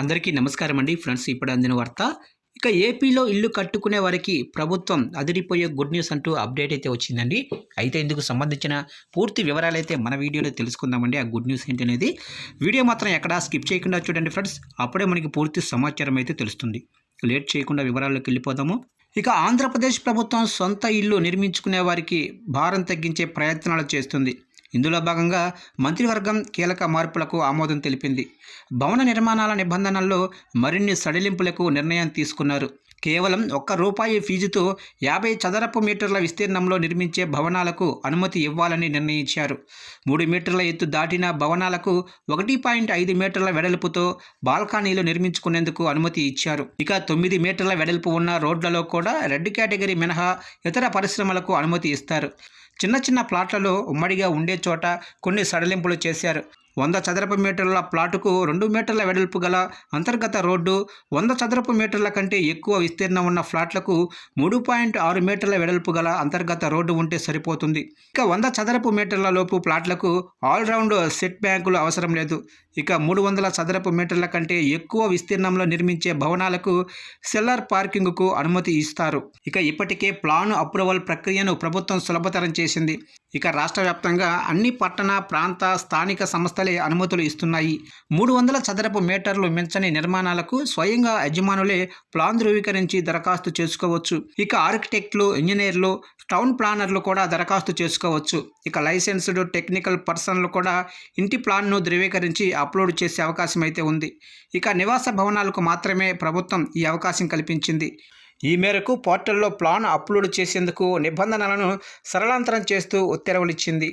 అందరికీ నమస్కారం అండి. ఫ్రెండ్స్ ఇప్పుడు అందిన వార్త. ఇక ఏపీలో ఇల్లు కట్టుకునే వారికి ప్రభుత్వం అదిరిపోయే గుడ్ న్యూస్ అంటూ అప్డేట్ అయితే వచ్చిందండి. అయితే ఇందుకు సంబంధించిన పూర్తి వివరాలు అయితే మన వీడియోలో తెలుసుకుందామండి. ఆ గుడ్ న్యూస్ ఏంటి అనేది వీడియో మాత్రం ఎక్కడా స్కిప్ చేయకుండా చూడండి ఫ్రెండ్స్. అప్పుడే మనకి పూర్తి సమాచారం అయితే తెలుస్తుంది. లేట్ చేయకుండా వివరాల్లోకి వెళ్ళిపోదాము. ఇక ఆంధ్రప్రదేశ్ ప్రభుత్వం సొంత ఇల్లు నిర్మించుకునే వారికి భారం తగ్గించే ప్రయత్నాలు చేస్తుంది. ఇందులో భాగంగా మంత్రివర్గం కీలక మార్పులకు ఆమోదం తెలిపింది. భవన నిర్మాణాల నిబంధనల్లో మరిన్ని సడలింపులకు నిర్ణయం తీసుకున్నారు. కేవలం ఒక్క రూపాయి ఫీజుతో యాభై చదరపు మీటర్ల విస్తీర్ణంలో నిర్మించే భవనాలకు అనుమతి ఇవ్వాలని నిర్ణయించారు. మూడు మీటర్ల ఎత్తు దాటిన భవనాలకు ఒకటి పాయింట్ ఐదు మీటర్ల వెడల్పుతో బాల్కనీలు నిర్మించుకునేందుకు అనుమతి ఇచ్చారు. ఇక తొమ్మిది మీటర్ల వెడల్పు ఉన్న రోడ్లలో కూడా రెడ్ కేటగిరీ మినహా ఇతర పరిశ్రమలకు అనుమతి ఇస్తారు. చిన్న చిన్న ప్లాట్లలో ఉమ్మడిగా ఉండే చోట కొన్ని సడలింపులు చేశారు. వంద చదరపు మీటర్ల ప్లాటుకు రెండు మీటర్ల వెడల్పు గల అంతర్గత రోడ్డు వంద చదరపు మీటర్ల కంటే ఎక్కువ విస్తీర్ణం ఉన్న ఫ్లాట్లకు మూడు పాయింట్ ఆరు మీటర్ల వెడల్పు గల అంతర్గత రోడ్డు ఉంటే సరిపోతుంది. ఇక వంద చదరపు మీటర్ల లోపు ప్లాట్లకు ఆల్రౌండ్ సెట్ బ్యాంకులు అవసరం లేదు. ఇక మూడు వందల చదరపు మీటర్ల కంటే ఎక్కువ విస్తీర్ణంలో నిర్మించే భవనాలకు సెల్లర్ పార్కింగ్కు అనుమతి ఇస్తారు. ఇక ఇప్పటికే ప్లాన్ అప్రూవల్ ప్రక్రియను ప్రభుత్వం సులభతరం చేసింది. ఇక రాష్ట్ర వ్యాప్తంగా అన్ని పట్టణ ప్రాంత స్థానిక సంస్థలే అనుమతులు ఇస్తున్నాయి. మూడు వందల చదరపు మీటర్లు మించని నిర్మాణాలకు స్వయంగా యజమానులే ప్లాన్ ధృవీకరించి దరఖాస్తు చేసుకోవచ్చు. ఇక ఆర్కిటెక్ట్లు ఇంజనీర్లు టౌన్ ప్లానర్లు కూడా దరఖాస్తు చేసుకోవచ్చు. ఇక లైసెన్స్డ్ టెక్నికల్ పర్సన్లు కూడా ఇంటి ప్లాన్ను ధృవీకరించి అప్లోడ్ చేసే అవకాశం అయితే ఉంది. ఇక నివాస భవనాలకు మాత్రమే ప్రభుత్వం ఈ అవకాశం కల్పించింది. ఈ మేరకు పోర్టల్లో ప్లాన్ అప్లోడ్ చేసేందుకు నిబంధనలను సరళాంతరం చేస్తూ ఉత్తర్వులిచ్చింది.